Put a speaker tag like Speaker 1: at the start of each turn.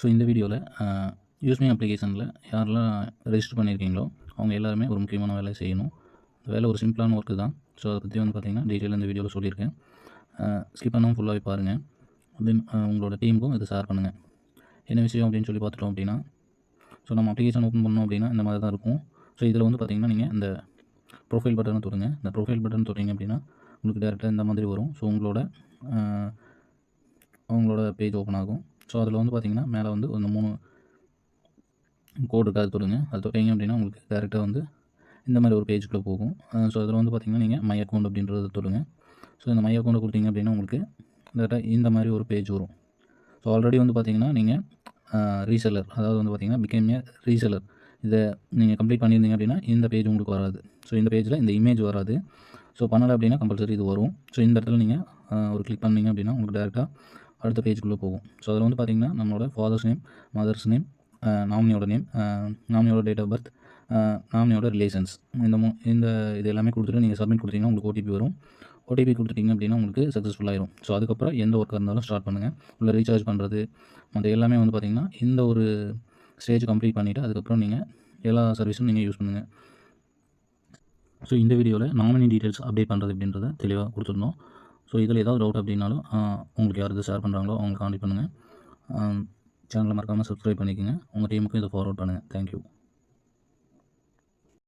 Speaker 1: So இந்த வீடியோவில் யூஸ்மி அப்ளிகேஷனில் யாரெல்லாம் ரெஜிஸ்டர் பண்ணியிருக்கீங்களோ அவங்க எல்லாருமே ஒரு முக்கியமான வேலை செய்யணும். இந்த வேலை ஒரு சிம்பிளான ஒர்க்கு தான். ஸோ அதை பற்றி வந்து பார்த்திங்கன்னா டீட்டெயில் இந்த வீடியோவில் சொல்லியிருக்கேன். ஸ்கிப் பண்ணாமல் ஃபுல்லாகவே பாருங்கள் தென் உங்களோட டீமுக்கும் இதை ஷேர் பண்ணுங்கள் என்ன விஷயம் அப்படின்னு சொல்லி பார்த்துட்டோம் அப்படின்னா ஸோ நம்ம அப்ளிகேஷன் ஓப்பன் பண்ணோம் அப்படின்னா இந்த மாதிரி தான் இருக்கும். ஸோ இதில் வந்து பார்த்திங்கன்னா நீங்கள் இந்த ப்ரொஃபைல் பட்டனை தொடுங்க. இந்த ப்ரொஃபைல் பட்டன் தொட்டிங்க அப்படின்னா உங்களுக்கு டேரெக்டாக இந்த மாதிரி வரும். ஸோ உங்களோட அவங்களோட பேஜ் ஓப்பன் ஆகும். ஸோ அதில் வந்து பார்த்திங்கன்னா மேலே வந்து இந்த மூணு கோடு இருக்குது அது தொடுங்க. அது தொட்டிங்க அப்படின்னா உங்களுக்கு டேரெக்டாக வந்து இந்த மாதிரி ஒரு பேஜுக்குள்ளே போகும். ஸோ அதில் வந்து பார்த்திங்கன்னா நீங்கள் மை அக்கௌண்ட் அப்படின்றத தொடுங்க. ஸோ இந்த மை அக்கௌண்ட்டை கொடுத்தீங்க அப்படின்னா உங்களுக்கு டேரெக்டாக இந்த மாதிரி ஒரு பேஜ் வரும். ஸோ ஆல்ரெடி வந்து பார்த்திங்கன்னா நீங்கள் ரீசெல்லர் அதாவது வந்து பார்த்திங்கன்னா பிகேம் ஏ ரீசெல்லர் இதை நீங்கள் கம்ப்ளீட் பண்ணியிருந்தீங்க அப்படின்னா இந்த பேஜ் உங்களுக்கு வராது. ஸோ இந்த பேஜில் இந்த இமேஜ் வராது. ஸோ பண்ணலை அப்படின்னா கம்பல்சரி இது வரும். ஸோ இந்த இடத்துல நீங்கள் ஒரு கிளிக் பண்ணிங்க அப்படின்னா உங்களுக்கு டேரெக்டாக அடுத்த பேஜுக்குள்ளே போகும். ஸோ அதில் வந்து பார்த்திங்கன்னா நம்மளோட ஃபாதர்ஸ் நேம் மதர்ஸ் நேம் நாமினியோட நேம் நாமினியோட டேட் ஆஃப் பர்த் நாமினியோட ரிலேஷன்ஸ் இந்த மூ இந்த இது எல்லாமே கொடுத்துட்டு நீங்கள் சப்மிட் கொடுத்தீங்கன்னா உங்களுக்கு ஓடிபி வரும். ஓடிபி கொடுத்துட்டிங்க அப்படின்னா உங்களுக்கு சக்ஸஸ்ஃபுல்லாயிரும் ஸோ அதுக்கப்புறம் எந்த ஒர்க்காக இருந்தாலும் ஸ்டார்ட் பண்ணுங்கள் உள்ள ரீசார்ஜ் பண்ணுறது மற்ற எல்லாமே வந்து பார்த்திங்கன்னா இந்த ஒரு ஸ்டேஜ் கம்ப்ளீட் பண்ணிவிட்டு அதுக்கப்புறம் நீங்கள் எல்லா சர்வீஸும் நீங்கள் யூஸ் பண்ணுங்கள் ஸோ இந்த வீடியோவில் நாமினி டீட்டெயில்ஸ் அப்டேட் பண்ணுறது அப்படின்றத தெளிவாக கொடுத்துருந்தோம் ஸோ இதில் ஏதாவது டவுட் அப்படின்னாலும் உங்களுக்கு யார் இது ஷேர் பண்ணுறாங்களோ அவங்க காண்டக்ட் பண்ணுங்கள் சேனலை மறக்காமல் சப்ஸ்கிரைப் பண்ணிக்கோங்க. உங்கள் டீமுக்கும் இதை ஃபார்வர்ட் பண்ணுங்கள் தேங்க்யூ